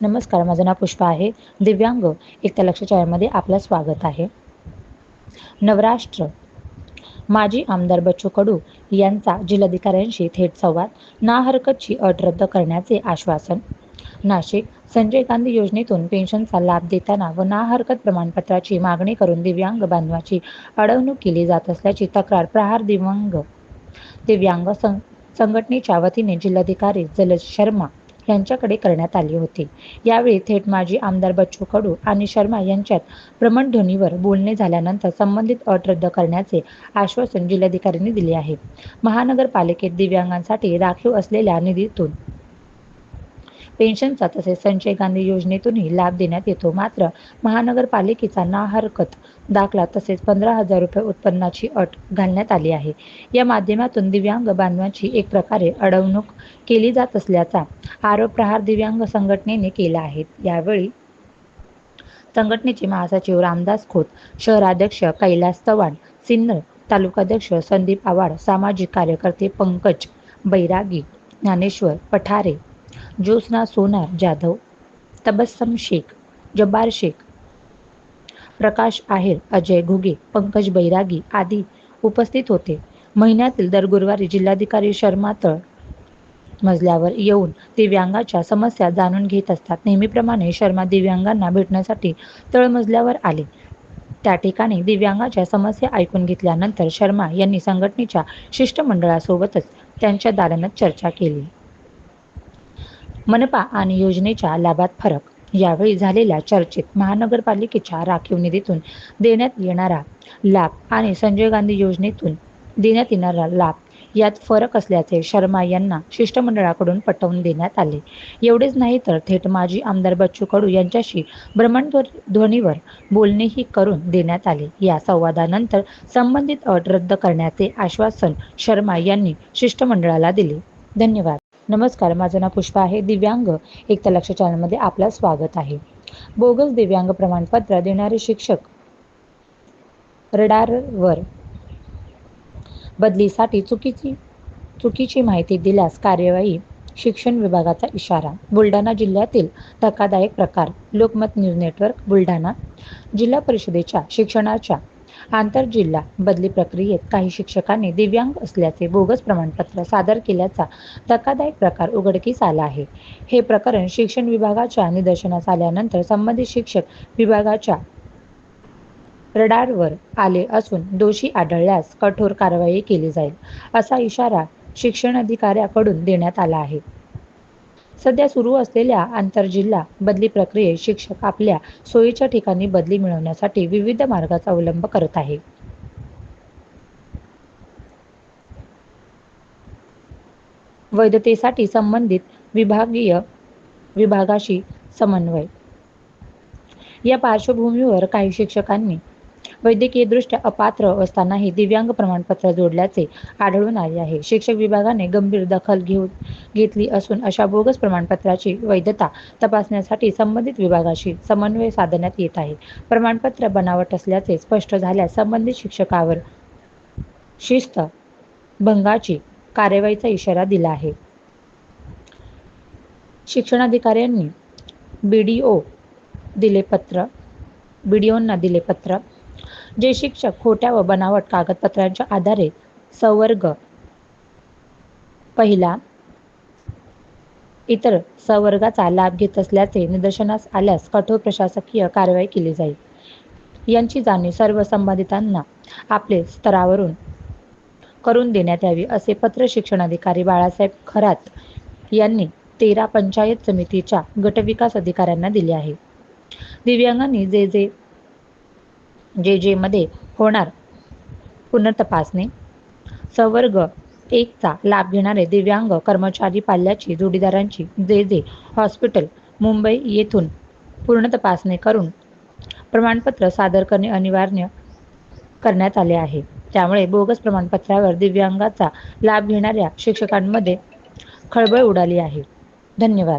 नमस्कार माझं नाव पुष्पा आहे. दिव्यांग एकता लक्ष चॅनलमध्ये आपलं स्वागत आहे. नवराष्ट्र. माजी आमदार बच्चू कडू यांचा जिल्हाधिकाऱ्यांशी थेट संवाद ना हरकतची अट रद्द करण्याचे आश्वासन. नाशिक संजय गांधी योजनेतून पेन्शनचा लाभ देताना व ना हरकत प्रमाणपत्राची मागणी करून दिव्यांग बांधवाची अडवणूक केली जात असल्याची तक्रार प्रहार दिव्यांग दिव्यांग सं संघटनेच्या वतीने जिल्हाधिकारी जलज शर्मा यांच्याकडे करण्यात आली होती. यावेळी थेट माजी आमदार बच्चू कडू आणि शर्मा यांच्यात भ्रमणध्वनीवर बोलणे झाल्यानंतर संबंधित अट रद्द करण्याचे आश्वासन जिल्हाधिकाऱ्यांनी दिले आहे. महानगरपालिकेत दिव्यांगांसाठी राखीव असलेल्या निधीतून पेन्शनचा तसेच संजय गांधी योजनेतूनही लाभ देण्यात येतो. मात्र महानगरपालिकेचा ना हरकत दाखला तसेच पंधरा हजार रुपये उत्पन्नाची अट घालण्यात आली आहे. या माध्यमातून दिव्यांग बांधवांची एक प्रकारे अडवणूक केली जात असल्याचा आरोप प्रहार दिव्यांग संघटनेने केला आहे. यावेळी संघटनेचे महासचिव रामदास खोत शहराध्यक्ष कैलास चव्हाण सिन्नर तालुकाध्यक्ष संदीप आवाड सामाजिक कार्यकर्ते पंकज बैरागी ज्ञानेश्वर पठारे ज्योत्स्ना सोनार जाधव तबस्सम शेख जब्बार शेख प्रकाश आहेर अजय घुगे पंकज बैरागी आदी उपस्थित होते. महिन्यातील दर गुरुवारी जिल्हाधिकारी शर्मा तळ मजल्यावर येऊन दिव्यांगाच्या समस्या जाणून घेत असतात. नेहमीप्रमाणे शर्मा दिव्यांगांना भेटण्यासाठी तळमजल्यावर आले. त्या ठिकाणी दिव्यांगाच्या समस्या ऐकून घेतल्यानंतर शर्मा यांनी संघटनेच्या शिष्टमंडळासोबतच त्यांच्या दालनात चर्चा केली. मनपा आणि योजनेच्या लाभात फरक. यावेळी झालेल्या चर्चेत महानगरपालिकेच्या राखीव निधीतून देण्यात येणारा लाभ आणि संजय गांधी योजनेतून देण्यात येणारा लाभ यात फरक असल्याचे शर्मा यांना शिष्टमंडळाकडून पटवून देण्यात आले. एवढेच नाही तर थेट माजी आमदार बच्चू कडू यांच्याशी भ्रमणध्वनीवर बोलणेही करून देण्यात आले. या संवादानंतर संबंधित अट रद्द करण्याचे आश्वासन शर्मा यांनी शिष्टमंडळाला दिले. धन्यवाद. नमस्कार माझं नाव पुष्पा आहे. दिव्यांग एकता लक्ष चॅनलमध्ये आपलं स्वागत आहे. बोगस दिव्यांग प्रमाणपत्र देणारे शिक्षक रडारवर बदलीसाठी चुकीची चुकीची माहिती दिल्यास कार्यवाही शिक्षण विभागाचा इशारा. बुलढाणा जिल्ह्यातील धक्कादायक प्रकार. लोकमत न्यूज नेटवर्क बुलढाणा जिल्हा परिषदेच्या शिक्षणाच्या आंतरजिल्हा बदली प्रक्रियेत काही शिक्षकांनी दिव्यांग असल्याचे बोगस प्रमाणपत्र सादर केल्याचा धक्कादायक प्रकार उघडकीस आला आहे. हे प्रकरण शिक्षण विभागाच्या निदर्शनास आल्यानंतर संबंधित शिक्षक विभागाच्या रडारवर आले असून दोषी आढळल्यास कठोर कारवाई केली जाईल असा इशारा शिक्षण अधिकाऱ्याकडून देण्यात आला आहे. सध्या सुरू असलेल्या आंतरजिल्हा बदली प्रक्रियेत शिक्षक आपल्या सोयीच्या ठिकाणी बदली मिळवण्यासाठी विविध मार्गाचा अवलंब करत आहे. वैधतेसाठी संबंधित विभागीय विभागाशी समन्वय. या पार्श्वभूमीवर काही शिक्षकांनी वैद्यकीयदृष्ट्या अपात्र असतानाही दिव्यांग प्रमाणपत्र जोडल्याचे आढळून आले आहे. शिक्षक विभागाने गंभीर दखल घेऊन घेतली असून अशा बोगस प्रमाणपत्राची वैधता तपासण्यासाठी संबंधित विभागाशी समन्वय साधण्यात येत आहे. प्रमाणपत्र बनावट असल्याचे स्पष्ट झाल्यास संबंधित शिक्षकावर शिस्त भंगाची कार्यवाहीचा इशारा दिला आहे. शिक्षणाधिकाऱ्यांनी बीडीओ दिले पत्र बीडीओंना दिले पत्र जे शिक्षक खोट्या व बनावट कागदपत्रांच्या आधारे संवर्ग पहिला इतर संवर्गाचा लाभ घेत असल्याचे निदर्शनास आल्यास कठोर प्रशासकीय कारवाई केली जाईल. यांची जाणीव सर्व संबंधितांना आपले स्तरावरून करून देण्यात यावी असे पत्र शिक्षणाधिकारी बाळासाहेब खरात यांनी तेरा पंचायत समितीच्या गटविकास अधिकाऱ्यांना दिले आहे. दिव्यांगांनी जे जे जे जे मध्ये होणार पुनर्तपासणी संवर्ग एकचा लाभ घेणारे दिव्यांग कर्मचारी पाल्याची जोडीदारांची जे जे हॉस्पिटल मुंबई येथून पूर्ण तपासणी करून प्रमाणपत्र सादर करणे अनिवार्य करण्यात आले आहे. त्यामुळे बोगस प्रमाणपत्रावर दिव्यांगाचा लाभ घेणाऱ्या शिक्षकांमध्ये खळबळ उडाली आहे. धन्यवाद.